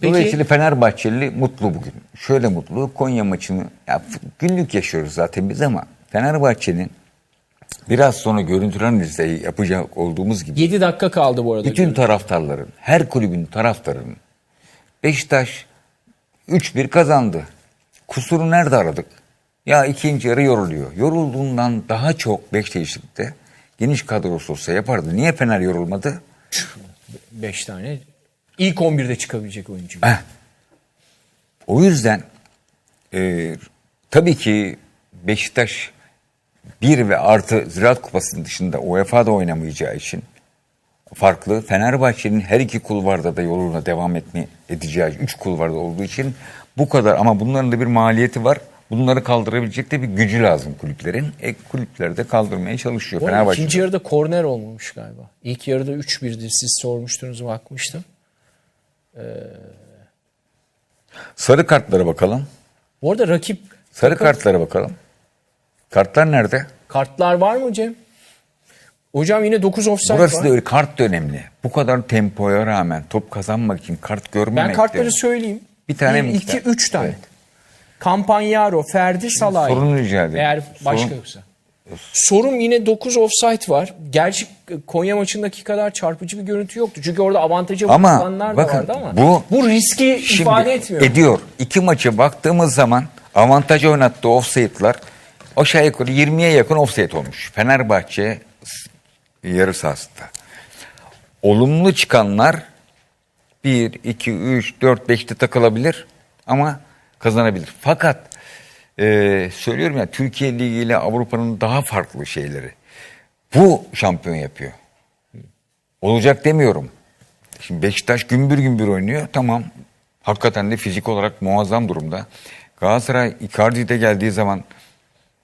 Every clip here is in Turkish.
Peki Dolayısıyla Fenerbahçeli mutlu bugün. Şöyle mutlu. Konya maçını ya günlük yaşıyoruz zaten biz ama Fenerbahçe'nin biraz sonra görüntüler analizi yapacak olduğumuz gibi 7 dakika kaldı bu arada. bütün taraftarların, her kulübün taraftarının Beşiktaş 3-1 kazandı. Kusuru nerede aradık? Ya ikinci yarı yoruluyor. Yorulduğundan daha çok Beşiktaş'ta geniş kadrosu olsa yapardı. Niye Fener yorulmadı? 5 tane. İlk 11'de çıkabilecek oyuncu. Heh. O yüzden e, tabii ki Beşiktaş bir ve artı Ziraat Kupası'nın dışında UEFA'da oynamayacağı için farklı. Fenerbahçe'nin her iki kulvarda da yoluna devam etme edeceği, üç kulvarda olduğu için bu kadar ama bunların da bir maliyeti var. Bunları kaldırabilecek de bir gücü lazım kulüplerin. E, kulüpler de kaldırmaya çalışıyor. Fenerbahçe. ikinci yarıda korner olmamış galiba. İlk yarıda 3-1'di. Siz sormuştunuz bakmıştım. Sarı kartlara bakalım. Bu arada rakip Sarı kartlara bakalım. Kartlar nerede? kartlar var mı Cem? Hocam yine 9 offside Burası var. da öyle kart da önemli. Bu kadar tempoya rağmen top kazanmak için kart görmemek Ben de- kartları söyleyeyim. Bir tane mi, 1, iki 2, tane? 3 tane. Evet. Campagnaro, Ferdi, Salay. sorunu rica ederim. Eğer başka Sorun- yoksa. Sorum yine 9 offside var. Gerçi Konya maçındaki kadar çarpıcı bir görüntü yoktu. Çünkü orada avantaja bakılanlar da bakın, vardı ama bu- bu riski Şimdi ifade etmiyor. ediyor. İki maça baktığımız zaman avantaj oynattığı offside'lar aşağı yukarı 20'ye yakın offside olmuş. Fenerbahçe yarı sahasında. Olumlu çıkanlar 1, 2, 3, 4, 5'te takılabilir ama kazanabilir. Fakat e, söylüyorum ya Türkiye Ligi ile Avrupa'nın daha farklı şeyleri. Bu şampiyon yapıyor. Olacak demiyorum. Şimdi Beşiktaş gümbür gümbür oynuyor. Tamam. Hakikaten de fizik olarak muazzam durumda. Galatasaray Icardi'de geldiği zaman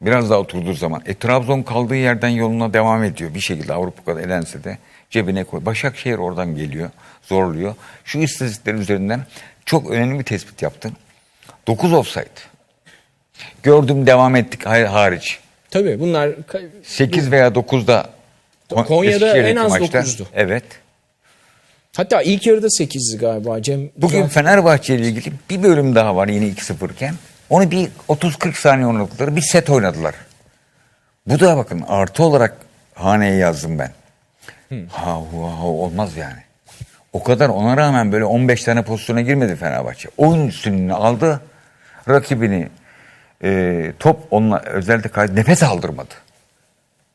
biraz daha oturduğu zaman e, Trabzon kaldığı yerden yoluna devam ediyor. Bir şekilde Avrupa'da elense de cebine koy. Başakşehir oradan geliyor. Zorluyor. Şu istatistikler üzerinden çok önemli bir tespit yaptın. 9 offside. Gördüm devam ettik hariç. Tabii bunlar ka- 8 veya 9'da Konya'da en az maçta. 9'du. Evet. hatta ilk yarıda 8'di galiba Cem. Bugün Fenerbahçe ile ilgili bir bölüm daha var yine 2-0 iken. Onu bir 30-40 saniye oynadılar. Bir set oynadılar. Bu da bakın artı olarak haneye yazdım ben. Ha, ha, ha, olmaz yani. O kadar ona rağmen böyle 15 tane pozisyona girmedi Fenerbahçe. Oyun üstünlüğünü aldı. Rakibini e, top onunla özellikle kay- nefes aldırmadı.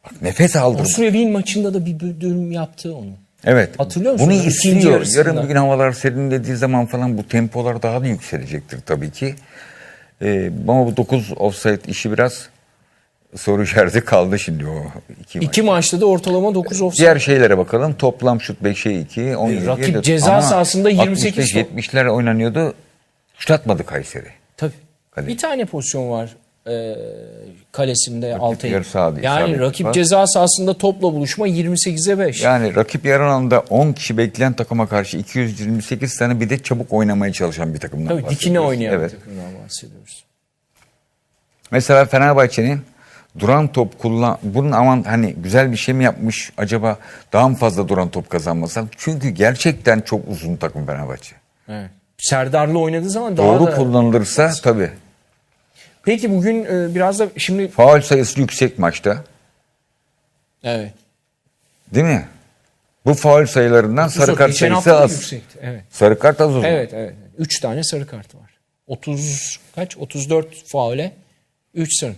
Bak nefes aldırmadı. Osurevin maçında da bir bölüm yaptı onu. Evet. Hatırlıyor Bunu musunuz? İkinci istiyor. yarısında. Yarın bir gün havalar serinlediği zaman falan bu tempolar daha da yükselecektir tabii ki. Ee, ama bu 9 offside işi biraz soru işareti kaldı şimdi o iki, maç. İki maçta da ortalama 9 offside. Diğer şeylere bakalım. Toplam şut 5'e 2, 17 rakip ceza sahasında 28 top. 70'ler oynanıyordu. Şut atmadı Kayseri. Kale. Bir tane pozisyon var e, kalesinde Altay'ın. yarı sahada Yani rakip var. ceza sahasında topla buluşma 28'e 5. Yani rakip yarı alanda 10 kişi bekleyen takıma karşı 228 tane bir de çabuk oynamaya çalışan bir takımdan Tabii dikine bahsediyoruz. oynayan Evet. bir takımdan bahsediyoruz. Mesela Fenerbahçe'nin duran top kullan bunun aman hani güzel bir şey mi yapmış acaba daha mı fazla duran top kazanmasa? Çünkü gerçekten çok uzun takım Fenerbahçe. Evet. Serdar'la oynadığı zaman daha Doğru da... kullanılırsa tabii. Peki bugün e, biraz da şimdi Faul sayısı yüksek maçta. evet. Değil mi? Bu faul sayılarından sarı kart sayısı az. yüksekti. Evet. Sarı kart az zaman. Evet, evet. 3 tane sarı kart var. 30 kaç? 34 faule 3 sarı.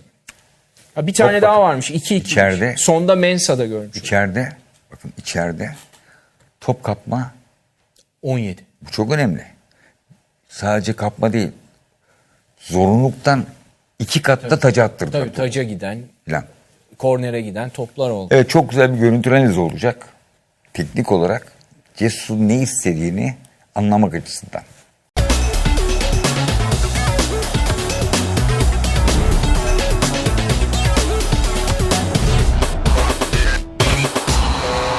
Ha, bir tane Bak, daha bak. varmış. 2 2. İçeride- Sonda Mensah'da görmüş. İçeride bakın içeride top kapma 17. bu çok önemli. Sadece kapma değil. Zorunluluktan iki katta taca attırdı. Tabii taca giden, Falan. kornere giden toplar oldu. Evet çok güzel bir görüntü analizi olacak. Teknik olarak Cesus'un ne istediğini anlamak açısından.